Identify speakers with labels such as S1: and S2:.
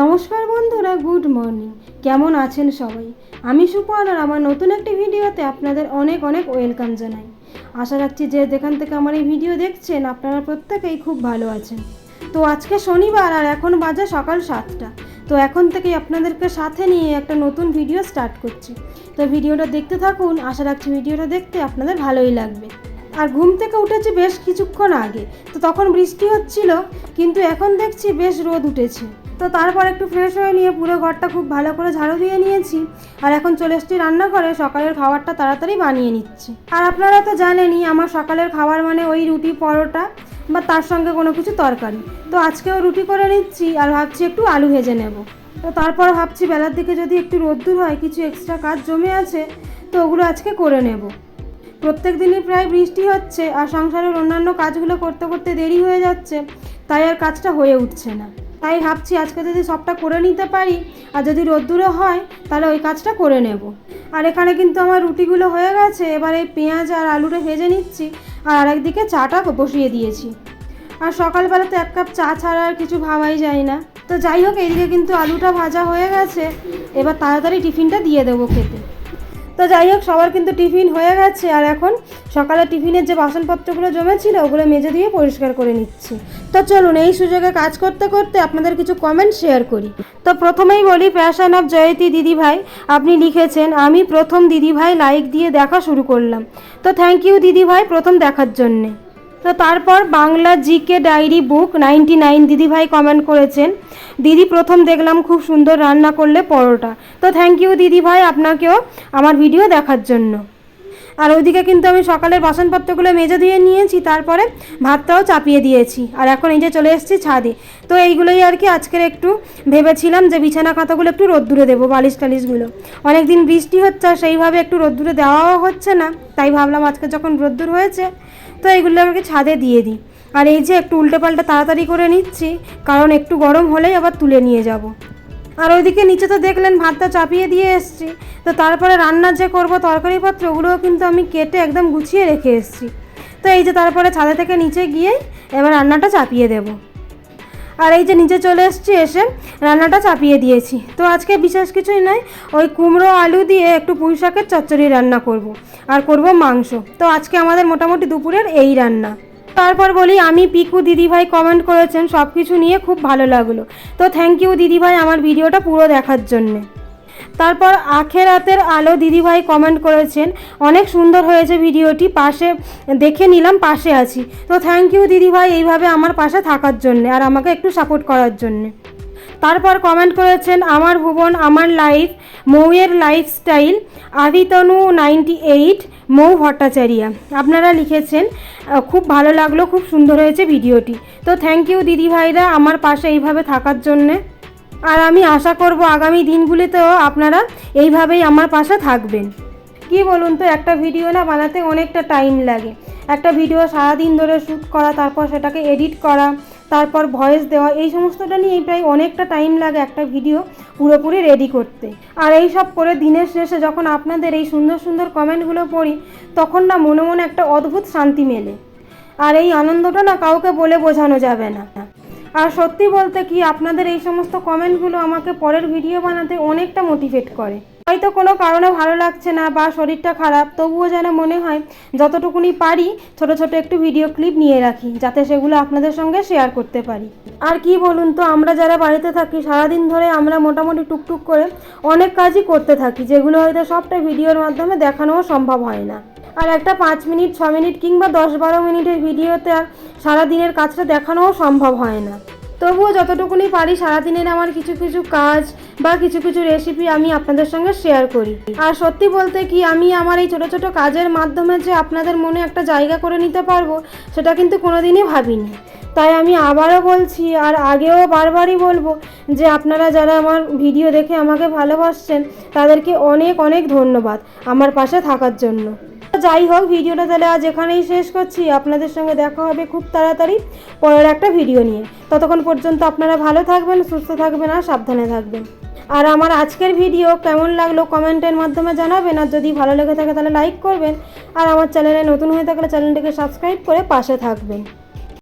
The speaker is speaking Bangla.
S1: নমস্কার বন্ধুরা, গুড মর্নিং। কেমন আছেন সবাই? আমি সুপর্ণ আর আমার নতুন একটি ভিডিওতে আপনাদের অনেক অনেক ওয়েলকাম জানাই। আশা রাখছি যে যেখান থেকে আমার এই ভিডিও দেখছেন, আপনারা প্রত্যেকেই খুব ভালো আছেন। তো আজকে শনিবার আর এখন বাজে সকাল সাতটা। তো এখন থেকেই আপনাদেরকে সাথে নিয়ে একটা নতুন ভিডিও স্টার্ট করছি। তো ভিডিওটা দেখতে থাকুন, আশা রাখছি ভিডিওটা দেখতে আপনাদের ভালোই লাগবে। আর ঘুম থেকে উঠেছি বেশ কিছুক্ষণ আগে, তো তখন বৃষ্টি হচ্ছিল, কিন্তু এখন দেখছি বেশ রোদ উঠেছে। তো তারপর একটু ফ্রেশ হয়ে নিয়ে পুরো ঘরটা খুব ভালো করে ঝাড়ু দিয়ে নিয়েছি। আর এখন চলে এসেছি রান্নাঘরে, সকালের খাবারটা তাড়াতাড়ি বানিয়ে নিচ্ছি। আর আপনারা তো জানেনই, আমার সকালের খাবার মানে ওই রুটি, পরোটা বা তার সঙ্গে কোনো কিছু তরকারি। তো আজকেও রুটি করে নিচ্ছি আর ভাবছি একটু আলু ভেজে নেব। তো তারপর ভাবছি বেলার দিকে যদি একটু রোদ্দুর হয়, কিছু এক্সট্রা কাজ জমে আছে, তো ওগুলো আজকে করে নেব। প্রত্যেক দিনই প্রায় বৃষ্টি হচ্ছে আর সংসারের অন্যান্য কাজগুলো করতে করতে দেরি হয়ে যাচ্ছে, তাই আর কাজটা হয়ে উঠছে না। তাই ভাবছি আজকে যদি সবটা করে নিতে পারি, আর যদি রোদ্দুরও হয়, তাহলে ওই কাজটা করে নেব। আর এখানে কিন্তু আমার রুটিগুলো হয়ে গেছে, এবার পেঁয়াজ আর আলুটা ভেজে নিচ্ছি, আর আরেকদিকে চাটা বসিয়ে দিয়েছি। আর সকালবেলাতে এক কাপ চা ছাড়া আর কিছু ভাবাই যায় না। তো যাই হোক, এইদিকে কিন্তু আলুটা ভাজা হয়ে গেছে, এবার তাড়াতাড়ি টিফিনটা দিয়ে দেবো খেতে। তো যাই হোক, সবার কিন্তু টিফিন হয়ে গেছে। আর এখন সকালে টিফিনের যে বাসনপত্রগুলো জমেছিল, ওগুলো মেজে দিয়ে পরিষ্কার করে নিচ্ছি। তো চলুন, এই সুযোগে কাজ করতে করতে আপনাদের কিছু কমেন্ট শেয়ার করি। তো প্রথমেই বলি প্যাশন অফ জয়তী দিদি ভাই, আপনি লিখেছেন, আমি প্রথম দিদি ভাই লাইক দিয়ে দেখা শুরু করলাম। তো থ্যাংক ইউ দিদি ভাই প্রথম দেখার জন্যে। তো তারপর Bangla GK diary book ninety nine দিদিভাই কমেন্ট করেছেন। দিদি প্রথম দেখলাম খুব সুন্দর রান্না করলে পরোটা। তো থ্যাংক ইউ দিদিভাই আপনাকেও আমার ভিডিও দেখার জন্য। আর ওইদিকে কিন্তু আমি সকালের বাসনপত্রগুলো মেজে দিয়ে নিয়েছি, তারপরে ভাতটাও চাপিয়ে দিয়েছি। আর এখন এই যে চলে এসেছি ছাদে। তো এইগুলোই আর কি আজকের একটু ভেবেছিলাম যে বিছানা খাতাগুলো একটু রোদ্দুরে দেবো, বালিশ টালিশগুলো। অনেক দিন বৃষ্টি হচ্ছে আর সেইভাবে একটু রোদ্দুরে দেওয়াও হচ্ছে না। তাই ভাবলাম আজকে যখন রোদ্দুর হয়েছে তো এগুলো আমাকে ছাদে দিয়ে দিই। আর এই যে একটু উল্টে পাল্টে তাড়াতাড়ি করে নিচ্ছি, কারণ একটু গরম হলেই আবার তুলে নিয়ে যাব। আর ওইদিকে নিচে তো দেখলেন ভাতটা চাপিয়ে দিয়ে এসছি। তো তারপরে রান্নার যে করব তরকারিপত্র, ওগুলোও কিন্তু আমি কেটে একদম গুছিয়ে রেখে এসছি। তো এই যে তারপরে ছাদে থেকে নিচে গিয়ে এবার রান্নাটা চাপিয়ে দেবো। আর এই যে নিচে চলে এসছি, এসে রান্নাটা চাপিয়ে দিয়েছি। তো আজকে বিশেষ কিছুই নয় ওই কুমড়ো, আলু দিয়ে একটু পুঁই শাকের চচ্চড়ি রান্না করব। আর করব মাংস। তো আজকে আমাদের মোটামুটি দুপুরের এই রান্না। তারপর বলি, আমি পিকু দিদিভাই কমেন্ট করেছেন সব কিছু নিয়ে খুব ভালো লাগল। তো থ্যাংক ইউ দিদিভাই আমার ভিডিওটা পুরো দেখার জন্যে। তারপর আখের আখেরাতের আলো দিদিভাই কমেন্ট করেছেন। অনেক সুন্দর হয়েছে ভিডিওটি, পাশে দেখে নিলাম, পাশে আছি। তো থ্যাংক ইউ দিদিভাই এইভাবে আমার পাশে থাকার জন্যে আর আমাকে একটু সাপোর্ট করার জন্যে। তারপর কমেন্ট করেছেন, আমার ভুবন, আমার life মৌয়ের lifestyle Aditanu ninety eight Mou Bhattacharya. আপনারা লিখেছেন, খুব ভালো লাগল, খুব সুন্দর হয়েছে ভিডিওটি। তো থ্যাংক ইউ দিদিভাইরা আমার পাশে এইভাবে থাকার জন্যে। আর আমি আশা করব আগামী দিনগুলিতেও আপনারা এইভাবেই আমার পাশে থাকবেন। কি বলুন তো, একটা ভিডিও না বানাতে অনেকটা টাইম লাগে। একটা ভিডিও সারাদিন ধরে শ্যুট করা, তারপর সেটাকে এডিট করা, তারপর ভয়েস দেওয়া, এই সমস্তটা নিয়ে প্রায় অনেকটা টাইম লাগে একটা ভিডিও পুরোপুরি রেডি করতে। আর এই সব করে দিনের শেষে যখন আপনাদের এই সুন্দর সুন্দর কমেন্টগুলো পড়ি, তখন না মনে মনে একটা অদ্ভুত শান্তি মেলে। আর এই আনন্দটা না কাউকে বলে বোঝানো যাবে না। আর সত্যি বলতে কি, আপনাদের এই সমস্ত কমেন্টগুলো আমাকে পরের ভিডিও বানাতে অনেকটা মোটিভেট করে। হয়তো কোনো কারণে ভালো লাগছে না বা শরীরটা খারাপ, তবুও যেন মনে হয় যতটুকুনি পারি ছোট ছোট একটু ভিডিও ক্লিপ নিয়ে রাখি, যাতে সেগুলো আপনাদের সঙ্গে শেয়ার করতে পারি। আর কি বলুন তো, আমরা যারা বাড়িতে থাকি, সারাদিন ধরে আমরা মোটামুটি টুকটুক করে অনেক কাজই করতে থাকি, যেগুলো হয়তো সবটা ভিডিওর মাধ্যমে দেখানোও সম্ভব হয় না। আর একটা পাঁচ মিনিট, ছ মিনিট কিংবা দশ বারো মিনিটের ভিডিওতে আর সারাদিনের কাজটা দেখানোও সম্ভব হয় না। তবুও যতটুকুনি পারি সারাদিনের আমার কিছু কিছু কাজ বা কিছু কিছু রেসিপি আমি আপনাদের সঙ্গে শেয়ার করি। আর সত্যি বলতে কি, আমি আমার এই ছোটো ছোটো কাজের মাধ্যমে যে আপনাদের মনে একটা জায়গা করে নিতে পারব, সেটা কিন্তু কোনোদিনই ভাবিনি। তাই আমি আবারও বলছি আর আগেও বারবারই বলব যে আপনারা যারা আমার ভিডিও দেখে আমাকে ভালোবাসছেন, তাদেরকে অনেক অনেক ধন্যবাদ আমার পাশে থাকার জন্য। যাই হোক, ভিডিওটা তাহলে আজ এখানেই শেষ করছি। আপনাদের সঙ্গে দেখা হবে খুব তাড়াতাড়ি পরের একটা ভিডিও নিয়ে। ততক্ষণ পর্যন্ত আপনারা ভালো থাকবেন, সুস্থ থাকবেন আর সাবধানে থাকবেন। আর আমার আজকের ভিডিও কেমন লাগল কমেন্টের মাধ্যমে জানাবেন। আর যদি ভালো লেগে থাকে তাহলে লাইক করবেন। আর আমার চ্যানেলে নতুন হয়ে থাকলে চ্যানেলটিকে সাবস্ক্রাইব করে পাশে থাকবেন।